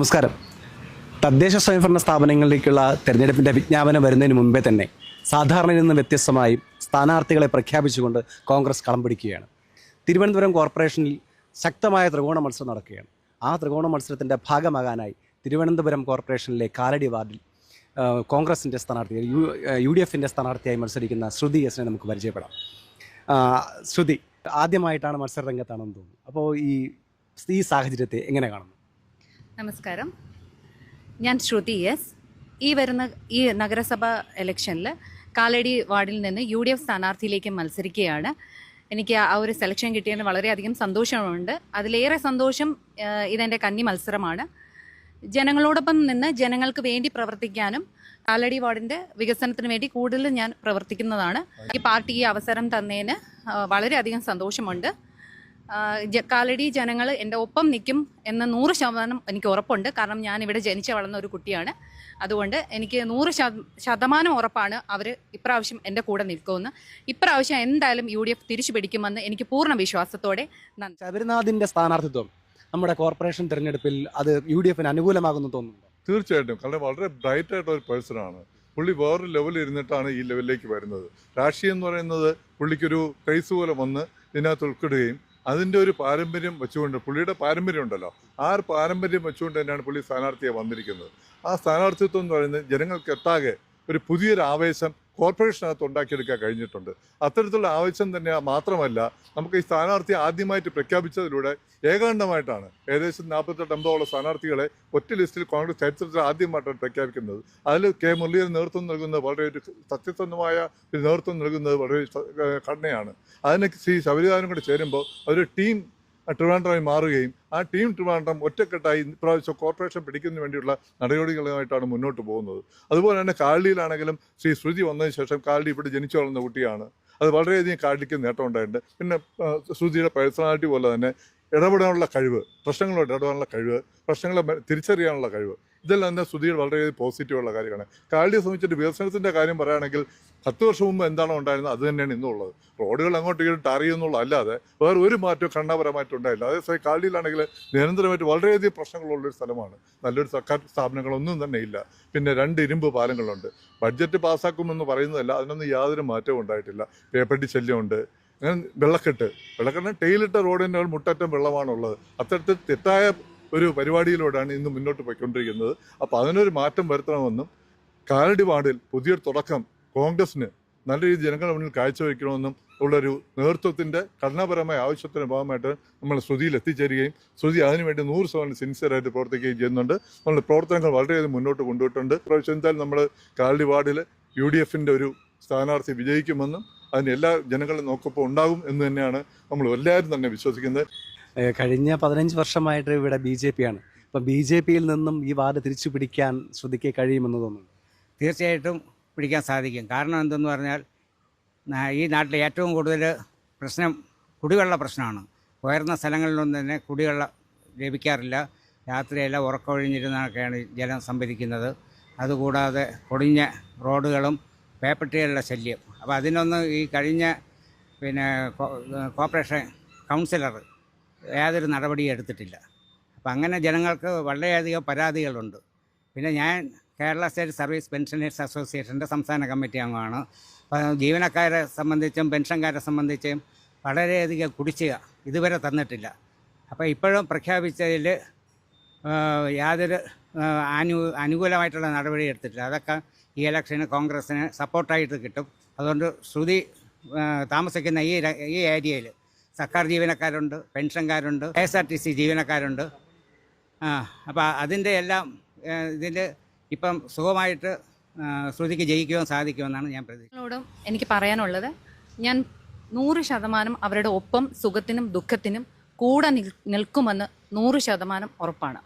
നമസ്കാരം. തദ്ദേശ സ്വയംഭരണ സ്ഥാപനങ്ങളിലേക്കുള്ള തെരഞ്ഞെടുപ്പിന്റെ വിജ്ഞാപനം വരുന്നതിന് മുമ്പേ തന്നെ സാധാരണയിൽ നിന്ന് വ്യത്യസ്തമായി സ്ഥാനാർത്ഥികളെ പ്രഖ്യാപിച്ചുകൊണ്ട് കോൺഗ്രസ് കളം പിടിക്കുകയാണ്. തിരുവനന്തപുരം കോർപ്പറേഷനിൽ ശക്തമായ ത്രികോണ മത്സരം നടക്കുകയാണ്. ആ ത്രികോണ മത്സരത്തിന്റെ ഭാഗമാകാനായി തിരുവനന്തപുരം കോർപ്പറേഷനിലെ കാലടി വാർഡിൽ കോൺഗ്രസിന്റെ സ്ഥാനാർത്ഥി യു യു ഡി എഫിന്റെ സ്ഥാനാർത്ഥിയായി മത്സരിക്കുന്ന ശ്രുതി എസിനെ നമുക്ക് പരിചയപ്പെടാം. ശ്രുതി ആദ്യമായിട്ടാണ് മത്സര രംഗത്താണെന്ന് തോന്നുന്നു. അപ്പോൾ ഈ ഈ സാഹചര്യത്തെ എങ്ങനെ കാണുന്നു? നമസ്കാരം. ഞാൻ ശ്രുതി എസ് ഈ വരുന്ന ഈ നഗരസഭ ഇലക്ഷനിൽ കാലടി വാർഡിൽ നിന്ന് യു ഡി എഫ് സ്ഥാനാർത്ഥിയിലേക്ക് മത്സരിക്കുകയാണ്. എനിക്ക് ആ ഒരു സെലക്ഷൻ കിട്ടിയതിന് വളരെയധികം സന്തോഷമുണ്ട്. അതിലേറെ സന്തോഷം ഇതെന്റെ കന്നി മത്സരമാണ്. ജനങ്ങളോടൊപ്പം നിന്ന് ജനങ്ങൾക്ക് വേണ്ടി പ്രവർത്തിക്കാനും കാലടി വാർഡിന്റെ വികസനത്തിന് വേണ്ടി കൂടുതൽ ഞാൻ പ്രവർത്തിക്കുന്നതാണ്. ഈ പാർട്ടി ഈ അവസരം തന്നതിന് വളരെയധികം സന്തോഷമുണ്ട്. കാലടി ജനങ്ങൾ എന്റെ ഒപ്പം നിൽക്കും എന്ന നൂറ് ശതമാനം എനിക്ക് ഉറപ്പുണ്ട്. കാരണം ഞാൻ ഇവിടെ ജനിച്ച വളർന്ന ഒരു കുട്ടിയാണ്. അതുകൊണ്ട് എനിക്ക് നൂറ് ശത- ശതമാനം ഉറപ്പാണ് അവർ ഇപ്രാവശ്യം എന്റെ കൂടെ നിൽക്കുമെന്ന്. ഇപ്രാവശ്യം എന്തായാലും യു ഡി എഫ് തിരിച്ചു പിടിക്കുമെന്ന് എനിക്ക് പൂർണ വിശ്വാസത്തോടെ നന്ദി. ശബരിനാഥിന്റെ സ്ഥാനാർത്ഥിത്വം നമ്മുടെ കോർപ്പറേഷൻ തിരഞ്ഞെടുപ്പിൽ അത് യു ഡി എഫിന് അനുകൂലമാകുന്നു തോന്നുന്നു തീർച്ചയായിട്ടും. കാരണം വളരെ ബ്രൈറ്റ് ആയിട്ട് ഒരു പേഴ്സണാണ് ആണ്. പുള്ളി വേറൊരു ലെവലിൽ ഇരുന്നിട്ടാണ് ഈ ലെവലിലേക്ക് വരുന്നത്. രാഷ്ട്രീയം എന്ന് പറയുന്നത് പുള്ളിക്കൊരു ക്രൈസ് പോലെ വന്ന് ഇതിനകത്ത് ഉൾപ്പെടുകയും അതിന്റെ ഒരു പാരമ്പര്യം വെച്ചുകൊണ്ട് പുള്ളിയുടെ പാരമ്പര്യം ഉണ്ടല്ലോ. ആ ഒരു പാരമ്പര്യം വെച്ചുകൊണ്ട് തന്നെയാണ് പുള്ളി സ്ഥാനാർത്ഥിയെ വന്നിരിക്കുന്നത്. ആ സ്ഥാനാർത്ഥിത്വം എന്ന് പറയുന്നത് ജനങ്ങൾക്ക് എത്താകെ ഒരു പുതിയൊരു ആവേശം കോർപ്പറേഷനകത്ത് ഉണ്ടാക്കിയെടുക്കാൻ കഴിഞ്ഞിട്ടുണ്ട്. അത്തരത്തിലുള്ള ആവശ്യം തന്നെ മാത്രമല്ല നമുക്ക് ഈ സ്ഥാനാർത്ഥി ആദ്യമായിട്ട് പ്രഖ്യാപിച്ചതിലൂടെ ഏകാണ്ഡമായിട്ടാണ് ഏകദേശം നാൽപ്പത്തെട്ട് അമ്പതോളം സ്ഥാനാർത്ഥികളെ ഒറ്റ ലിസ്റ്റിൽ കോൺഗ്രസ് ചരിത്രത്തിൽ ആദ്യമായിട്ടാണ് പ്രഖ്യാപിക്കുന്നത്. അതിൽ കെ മുരളീധരൻ നേതൃത്വം നൽകുന്നത് വളരെ ഒരു സത്യസന്ധമായ ഒരു നേതൃത്വം നൽകുന്നത് വളരെ ഘടനയാണ്. അതിന് ശ്രീ ശബരിദാനും കൂടെ ചേരുമ്പോൾ ഒരു ടീം ട്രിവാൻഡ്രമായി മാറുകയും ആ ടീം ട്രിവാൻഡ്രം ഒറ്റക്കെട്ടായി ഇപ്രാവശ്യം കോർപ്പറേഷൻ പിടിക്കുന്നതിന് വേണ്ടിയുള്ള നടപടികളുമായിട്ടാണ് മുന്നോട്ട് പോകുന്നത്. അതുപോലെ തന്നെ കാളിയിലാണെങ്കിലും ശ്രീ ശ്രുതി വന്നതിന് ശേഷം കാളി ഇവിടെ ജനിച്ചു വളർന്ന കുട്ടിയാണ്. അത് വളരെയധികം കാളിക്ക് നേട്ടം ഉണ്ടായിട്ടുണ്ട് പിന്നെ ശ്രുതിയുടെ പേഴ്സണാലിറ്റി പോലെ തന്നെ ഇടപെടാനുള്ള കഴിവ് പ്രശ്നങ്ങളോട് ഇടപെടാനുള്ള കഴിവ് പ്രശ്നങ്ങളെ തിരിച്ചറിയാനുള്ള കഴിവ് ഇതെല്ലാം തന്നെ സ്തുതികൾ വളരെയധികം പോസിറ്റീവുള്ള കാര്യമാണ്. കാലിയെ സംബന്ധിച്ചിട്ട് വികസനത്തിന്റെ കാര്യം പറയുകയാണെങ്കിൽ പത്ത് വർഷം മുമ്പ് എന്താണോ ഉണ്ടായിരുന്നത് അത് തന്നെയാണ് ഇന്നുള്ളത്. റോഡുകൾ അങ്ങോട്ട് ഇങ്ങോട്ട് അറിയുന്നുള്ള അല്ലാതെ വേറെ ഒരു മാറ്റവും ഘടനാപരമായിട്ട് ഉണ്ടായില്ല. അതേസമയം കാലിയിലാണെങ്കിൽ നിരന്തരമായിട്ട് വളരെയധികം പ്രശ്നങ്ങളുള്ളൊരു സ്ഥലമാണ്. നല്ലൊരു സർക്കാർ സ്ഥാപനങ്ങളൊന്നും തന്നെ ഇല്ല. പിന്നെ രണ്ട് ഇരുമ്പ് പാലങ്ങളുണ്ട്. ബഡ്ജറ്റ് പാസ്സാക്കുമെന്ന് പറയുന്നതല്ല അതിനൊന്നും യാതൊരു മാറ്റവും ഉണ്ടായിട്ടില്ല. പേപ്പട്ടി ശല്യമുണ്ട്. അങ്ങനെ വെള്ളക്കെട്ട്. വെള്ളക്കെട്ടിന് ടെയിലിട്ട റോഡിന്റെ മുട്ടറ്റം വെള്ളമാണുള്ളത്. അത്തരത്തിൽ തെറ്റായ ഒരു പരിപാടിയിലൂടെയാണ് ഇന്ന് മുന്നോട്ട് പോയിക്കൊണ്ടിരിക്കുന്നത്. അപ്പോൾ അതിനൊരു മാറ്റം വരുത്തണമെന്നും കാലടി വാർഡിൽ പുതിയൊരു തുടക്കം കോൺഗ്രസിന് നല്ല രീതിയിൽ ജനങ്ങളുടെ മുന്നിൽ കാഴ്ചവെക്കണമെന്നും ഉള്ളൊരു നേതൃത്വത്തിന്റെ ഘടനാപരമായ ആവശ്യത്തിന് ഭാഗമായിട്ട് നമ്മൾ ശ്രുതിയിൽ എത്തിച്ചേരുകയും ശ്രുതി അതിനുവേണ്ടി നൂറ് ശതമാനം സിൻസിയറായിട്ട് പ്രവർത്തിക്കുകയും ചെയ്യുന്നുണ്ട്. നമ്മുടെ പ്രവർത്തനങ്ങൾ വളരെയധികം മുന്നോട്ട് കൊണ്ടുപോയിട്ടുണ്ട്. പ്രാവശ്യം എന്തായാലും നമ്മൾ കാലടി വാർഡിൽ യു ഡി എഫിന്റെ ഒരു സ്ഥാനാർത്ഥി വിജയിക്കുമെന്നും അതിന് എല്ലാ ജനങ്ങളും നോക്കപ്പോൾ ഉണ്ടാകും എന്ന് തന്നെയാണ് നമ്മൾ എല്ലാവരും തന്നെ വിശ്വസിക്കുന്നത്. കഴിഞ്ഞ പതിനഞ്ച് വർഷമായിട്ട് ഇവിടെ ബി ജെ പി ആണ് അപ്പം ബി ജെ പിയിൽ നിന്നും ഈ വാർഡ് തിരിച്ചു പിടിക്കാൻ ശ്രുതിക്ക് കഴിയുമെന്ന് തോന്നുന്നു. തീർച്ചയായിട്ടും പിടിക്കാൻ സാധിക്കും. കാരണം എന്തെന്ന് പറഞ്ഞാൽ ഈ നാട്ടിലെ ഏറ്റവും കൂടുതൽ പ്രശ്നം കുടിവെള്ള പ്രശ്നമാണ്. ഉയർന്ന സ്ഥലങ്ങളിലൊന്നും തന്നെ കുടിവെള്ളം ലഭിക്കാറില്ല. രാത്രിയെല്ലാം ഉറക്കമൊഴിഞ്ഞിരുന്നൊക്കെയാണ് ജലം സംഭരിക്കുന്നത്. അതുകൂടാതെ പൊടിഞ്ഞ റോഡുകളും പേപ്പട്ടികളുടെ ശല്യം. അപ്പോൾ അതിനൊന്ന് ഈ കഴിഞ്ഞ പിന്നെ കോർപ്പറേഷൻ കൗൺസിലർ യാതൊരു നടപടിയും എടുത്തിട്ടില്ല. അപ്പം അങ്ങനെ ജനങ്ങൾക്ക് വളരെയധികം പരാതികളുണ്ട്. പിന്നെ ഞാൻ കേരള സ്റ്റേറ്റ് സർവീസ് പെൻഷനേഴ്സ് അസോസിയേഷന്റെ സംസ്ഥാന കമ്മിറ്റി അംഗമാണ്. ജീവനക്കാരെ സംബന്ധിച്ചും പെൻഷൻകാരെ സംബന്ധിച്ചും വളരെയധികം കുടിശ്ശിക ഇതുവരെ തന്നിട്ടില്ല. അപ്പോൾ ഇപ്പോഴും പ്രഖ്യാപിച്ചതിൽ യാതൊരു അനു അനുകൂലമായിട്ടുള്ള നടപടി എടുത്തിട്ടില്ല. അതൊക്കെ ഈ ഇലക്ഷന് കോൺഗ്രസ്സിന് സപ്പോർട്ടായിട്ട് കിട്ടും. അതുകൊണ്ട് ശ്രുതി താമസിക്കുന്ന ഈ ഈ ഏരിയയിൽ സർക്കാർ ജീവനക്കാരുണ്ട് പെൻഷൻകാരുണ്ട് K S R T C ജീവനക്കാരുണ്ട്. അപ്പോൾ അതിന്റെ എല്ലാം ഇതിൽ ഇപ്പം സുഖമായിട്ട് ശ്രുതിക്ക് ജയിക്കുവാൻ സാധിക്കുമെന്നാണ് ഞാൻ പ്രതീക്ഷിക്കുന്നതോടും എനിക്ക് പറയാനുള്ളത് ഞാൻ നൂറ് ശതമാനം അവരുടെ ഒപ്പം സുഖത്തിനും ദുഃഖത്തിനും കൂടെ നിൽ- നിൽക്കുമെന്ന് നൂറ് ശതമാനം ഉറപ്പാണ്.